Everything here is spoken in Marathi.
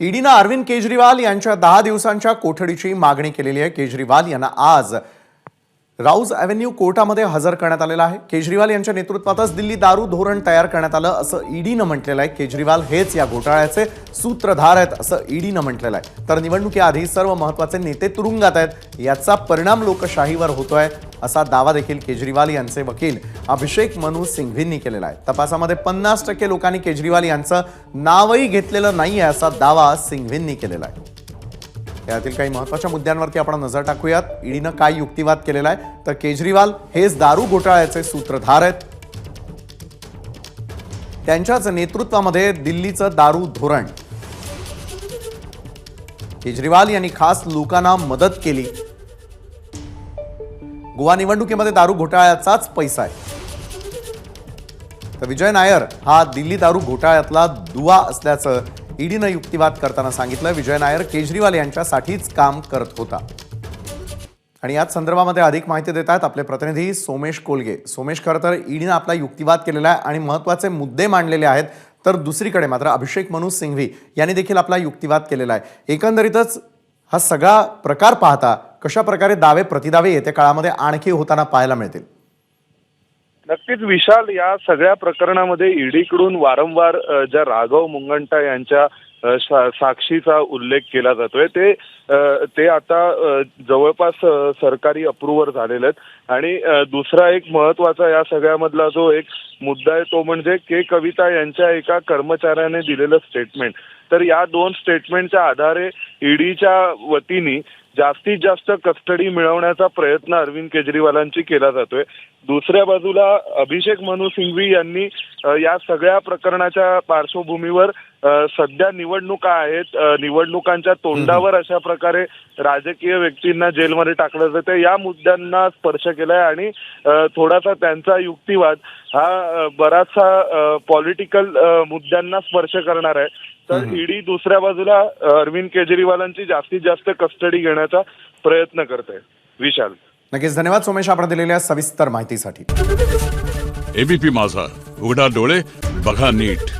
ईडीनं अरविंद केजरीवाल यांच्या दहा दिवसांच्या कोठडीची मागणी केलेली आहे. केजरीवाल यांना आज राऊज अव्हेन्यू कोर्टामध्ये हजर करण्यात आलेला आहे. केजरीवाल यांच्या नेतृत्वातच दिल्ली दारू धोरण तयार करण्यात आलं असं ईडीनं म्हटलेलं आहे. केजरीवाल हेच या घोटाळ्याचे सूत्रधार आहेत असं ईडीनं म्हटलेलं आहे. तर निवडणुकीआधी सर्व महत्त्वाचे नेते तुरुंगात आहेत. याचा परिणाम लोकशाहीवर होतोय. असा दावा देखील केजरीवाल यांचे वकील अभिषेक मनु सिंघवींनी केलेला आहे. तपासामध्ये पन्नास टक्के लोकांनी केजरीवाल यांचं नावही घेतलेलं नाही आहे असा दावा सिंघवींनी केलेला आहे. यातील काही महत्त्वाच्या मुद्द्यांवरती आपण नजर टाकूयात. ईडीनं काय युक्तिवाद केलेला आहे? तर केजरीवाल हेच दारू घोटाळ्याचे सूत्रधार आहेत. त्यांच्याच नेतृत्वामध्ये दिल्लीचं दारू धोरण. केजरीवाल यांनी खास लोकांना मदत केली. गोवा निवडणुकीमध्ये दारू घोटाळ्याचाच पैसा आहे. तर विजय नायर हा दिल्ली दारू घोटाळ्यातला दुवा असल्याचं ईडीनं युक्तिवाद करताना सांगितलं. विजय नायर केजरीवाल यांच्यासाठीच काम करत होता. आणि याच संदर्भामध्ये अधिक माहिती देत आहेत आपले प्रतिनिधी सोमेश कोलगे. सोमेश खरं तर ईडीनं आपला युक्तिवाद केलेला आहे आणि महत्त्वाचे मुद्दे मांडलेले आहेत. तर दुसरीकडे मात्र अभिषेक मनु सिंघवी यांनी देखील आपला युक्तिवाद केलेला आहे. एकंदरीतच हा सगळा प्रकार पाहता कशा प्रकारे दावे प्रतिदावे येत्या काळामध्ये आणखी होताना पाहायला मिळतील? नक्कीच विशाल या सगळ्या प्रकरणामध्ये ईडीकडून वारंवार ज्या राघव मुंगंटा यांच्या साक्षीचा उल्लेख केला जातोय ते ते आता जवळपास सरकारी अप्रूव्हर झालेले आहेत. आणि दुसरा एक महत्त्वाचा या सगळ्यामधला जो एक मुद्दा आहे तो म्हणजे के कविता यांच्या एका कर्मचाऱ्याने दिलेलं स्टेटमेंट तर या दोन स्टेटमेंटच्या आधारे ईडीच्या वतीने जास्तीत जास्त कस्टडी मिळवण्याचा प्रयत्न अरविंद केजरीवालांची केला जातोय. दुसऱ्या बाजूला अभिषेक मनु सिंघवी यांनी या सगळ्या प्रकरणाच्या पार्श्वभूमीवर सध्या निवडणुका आहेत. निवडणुकांच्या तोंडावर अशा प्रकारे राजकीय व्यक्तींना जेलमध्ये टाकलं जातं. या मुद्द्यांना स्पर्श केलाय आणि थोडासा त्यांचा युक्तिवाद हा बराचसा पॉलिटिकल मुद्द्यांना स्पर्श करणार आहे. तर ईडी दुसऱ्या बाजूला अरविंद केजरीवालांची जास्तीत जास्त कस्टडी घेण्याचा प्रयत्न करत विशाल. नक्कीच. धन्यवाद सोमेश आपण दिलेल्या सविस्तर माहितीसाठी. एबीपी माझा. उघडा डोळे बघा नीट.